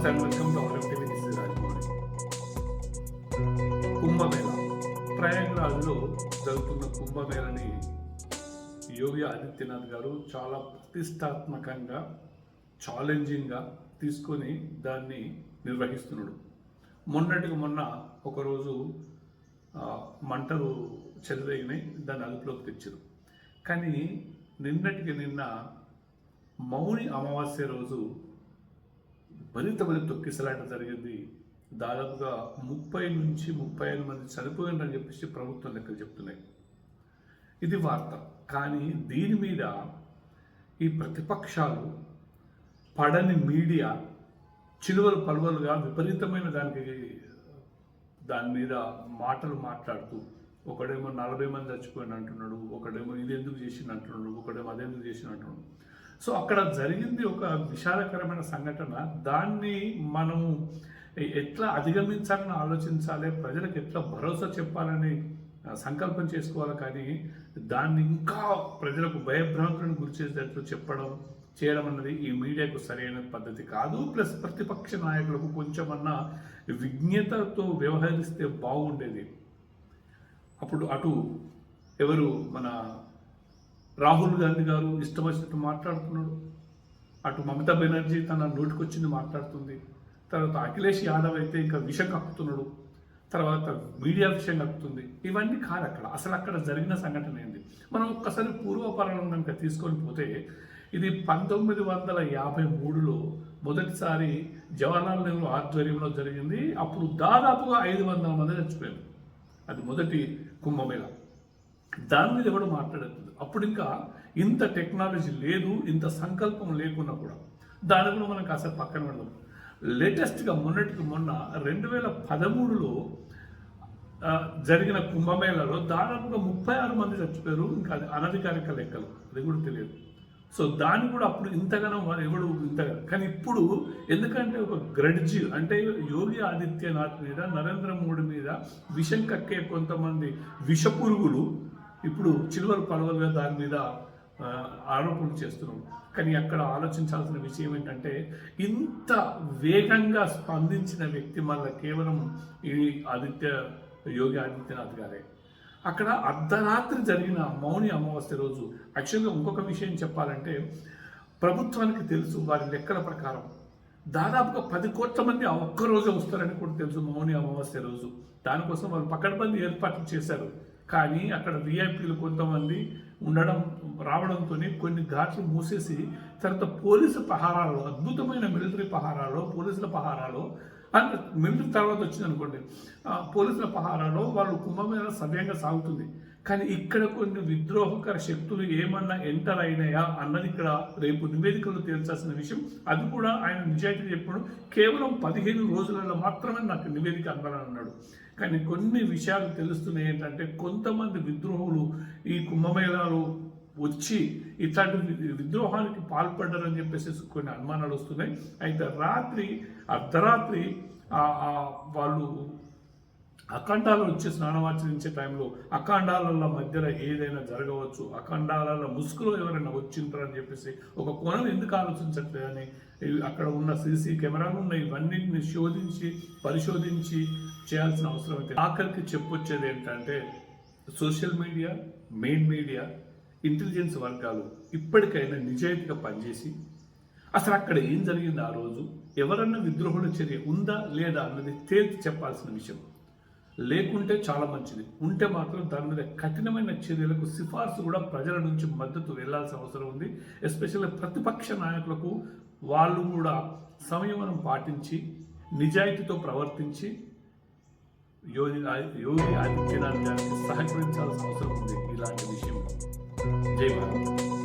Namaste and welcome to our TV this is Kumbh Mela ప్రయాగ్రాజ్లో జరుగుతున్న కుంభమేళని యోగి ఆదిత్యనాథ్ గారు చాలా ప్రతిష్టాత్మకంగా ఛాలెంజింగ్గా తీసుకొని దాన్ని నిర్వహిస్తున్నాడు. మొన్నటికి మొన్న ఒకరోజు మంటలు చెలరేగినాయి దాన్ని అదుపులోకి తెచ్చారు. కానీ నిన్నటికి నిన్న మౌని అమావాస్య రోజు విపరీతమైన తొక్కిసలాట జరిగింది. దాదాపుగా ముప్పై నుంచి ముప్పై ఐదు మంది చనిపోయిందని చెప్పేసి ప్రభుత్వం లెక్కలు చెప్తున్నాయి. ఇది వార్త. కానీ దీని మీద ఈ ప్రతిపక్షాలు పడని మీడియా చిలువలు పలువలుగా విపరీతమైన దానికి దాని మీద మాటలు మాట్లాడుతూ ఒకడేమో నలభై మంది చచ్చిపోయిన అంటున్నాడు ఒకడేమో ఇది ఎందుకు చేసింది అంటున్నాడు ఒకడేమో అదెందుకు చేసిన అంటున్నాడు. సో అక్కడ జరిగింది ఒక విషాదకరమైన సంఘటన. దాన్ని మనం ఎట్లా అధిగమించాలని ఆలోచించాలి ప్రజలకు ఎట్లా భరోసా చెప్పాలని సంకల్పం చేసుకోవాలి కానీ దాన్ని ఇంకా ప్రజలకు భయభ్రాంతులను గురి చేసేటట్లు చెప్పడం చేయడం అన్నది ఈ మీడియాకు సరైన పద్ధతి కాదు. ప్లస్ ప్రతిపక్ష నాయకులకు కొంచెమన్నా విజ్ఞతతో వ్యవహరిస్తే బాగుండేది. అప్పుడు అటు ఎవరు? మన రాహుల్ గాంధీ గారు ఇష్టం వచ్చినట్టు మాట్లాడుతున్నాడు. అటు మమతా బెనర్జీ తన నోటికొచ్చింది మాట్లాడుతుంది. తర్వాత అఖిలేష్ యాదవ్ అయితే ఇంకా విషం కక్కుతున్నాడు. తర్వాత మీడియా విషయం కక్కుతుంది. ఇవన్నీ కాదు అక్కడ. అసలు అక్కడ జరిగిన సంఘటన ఏంది? మనం ఒక్కసారి పూర్వపరణం కనుక తీసుకొని పోతే ఇది పంతొమ్మిది వందల యాభై మూడులో మొదటిసారి జవహర్లాల్ నెహ్రూ ఆధ్వర్యంలో జరిగింది. అప్పుడు దాదాపుగా ఐదు వందల మంది చచ్చిపోయారు. అది మొదటి కుంభమేళ. దాని మీద ఎవడు మాట్లాడుతుంది అప్పుడు ఇంకా ఇంత టెక్నాలజీ లేదు ఇంత సంకల్పం లేకున్నా కూడా దాని కూడా మనం కాసేపు పక్కన పెడదాం. లేటెస్ట్గా మొన్నటికి మొన్న రెండు వేల పదమూడులో జరిగిన కుంభమేళలో దాదాపుగా ముప్పై ఆరు మంది చచ్చిపోయారు. ఇంకా అది అనధికారిక లెక్కలు. అది కూడా తెలియదు. సో దాన్ని కూడా అప్పుడు ఇంతగానో వారు ఎవడు ఇంతగా కానీ ఇప్పుడు ఎందుకంటే ఒక గ్రడ్జి అంటే యోగి ఆదిత్యనాథ్ మీద నరేంద్ర మోడీ మీద విషం కక్కే కొంతమంది విషపురుగులు ఇప్పుడు చిలువలు పలవలుగా దాని మీద ఆరోపణలు చేస్తున్నాం. కానీ అక్కడ ఆలోచించాల్సిన విషయం ఏంటంటే ఇంత వేగంగా స్పందించిన వ్యక్తి మళ్ళీ కేవలం ఈ ఆదిత్య యోగి ఆదిత్యనాథ్ గారే. అక్కడ అర్ధరాత్రి జరిగిన మౌని అమావాస్య రోజు యాక్చువల్గా ఇంకొక విషయం చెప్పాలంటే ప్రభుత్వానికి తెలుసు వారి లెక్కల ప్రకారం దాదాపుగా పది కోట్ల మంది ఆ ఒక్క రోజే వస్తారని కూడా తెలుసు మౌని అమావాస్య రోజు. దానికోసం వాళ్ళు పకడ్బందీ ఏర్పాట్లు చేశారు. కానీ అక్కడ విఐపీలు కొంతమంది ఉండడం రావడంతో కొన్ని ఘాట్లు మూసేసి తర్వాత పోలీసు పహారాలో అద్భుతమైన మిలిటరీ పహారాలో పోలీసుల పహారాలో అండ్ మిలిటరీ తర్వాత వచ్చింది అనుకోండి పోలీసుల పహారాలో వాళ్ళు కుంభమేళ సవ్యంగా సాగుతుంది. కానీ ఇక్కడ కొన్ని విద్రోహకర శక్తులు ఏమన్నా ఎంటర్ అయినాయా అన్నది ఇక్కడ రేపు నివేదికలు తేల్చాల్సిన విషయం. అది కూడా ఆయన నిజాయితీ చెప్పడం. కేవలం పదిహేను రోజులలో మాత్రమే నాకు నివేదిక అందాలన్నాడు అన్నాడు కానీ కొన్ని విషయాలు తెలుస్తున్నాయి ఏంటంటే కొంతమంది విద్రోహులు ఈ కుంభమేళాలు వచ్చి ఇట్లాంటి విద్రోహానికి పాల్పడ్డారని చెప్పేసి కొన్ని అనుమానాలు వస్తున్నాయి. అయితే రాత్రి అర్ధరాత్రి వాళ్ళు అఖండాలు వచ్చి స్నానమాచరించే టైంలో అఖండాల మధ్యలో ఏదైనా జరగవచ్చు. అఖండాల ముసుగులో ఎవరైనా వచ్చింటారని చెప్పేసి ఒక కోణం ఎందుకు ఆలోచించట్లేదని అక్కడ ఉన్న సీసీ కెమెరాలు ఉన్న ఇవన్నింటిని శోధించి పరిశోధించి చేయాల్సిన అవసరం అయితే ఆఖరికి చెప్పొచ్చేది ఏంటంటే social media main media intelligence వర్గాలు ఇప్పటికైనా నిజాయితీగా పనిచేసి అసలు అక్కడ ఏం జరిగింది ఆ రోజు? ఎవరన్నా విద్రోహుల చర్య ఉందా లేదా అన్నది తేల్చి చెప్పాల్సిన విషయం. లేకుంటే చాలా మంచిది. ఉంటే మాత్రం దాని మీద కఠినమైన చర్యలకు సిఫార్సు కూడా ప్రజల నుంచి మద్దతు వెళ్ళాల్సిన అవసరం ఉంది. ఎస్పెషల్లీ ప్రతిపక్ష నాయకులకు వాళ్ళు కూడా సంయమనం పాటించి నిజాయితీతో ప్రవర్తించి యోగి యోగి ఆదిత్యనాథ్ గారికి సహకరించాల్సిన అవసరం ఉంది ఇలాంటి విషయంలో. జై భారత్.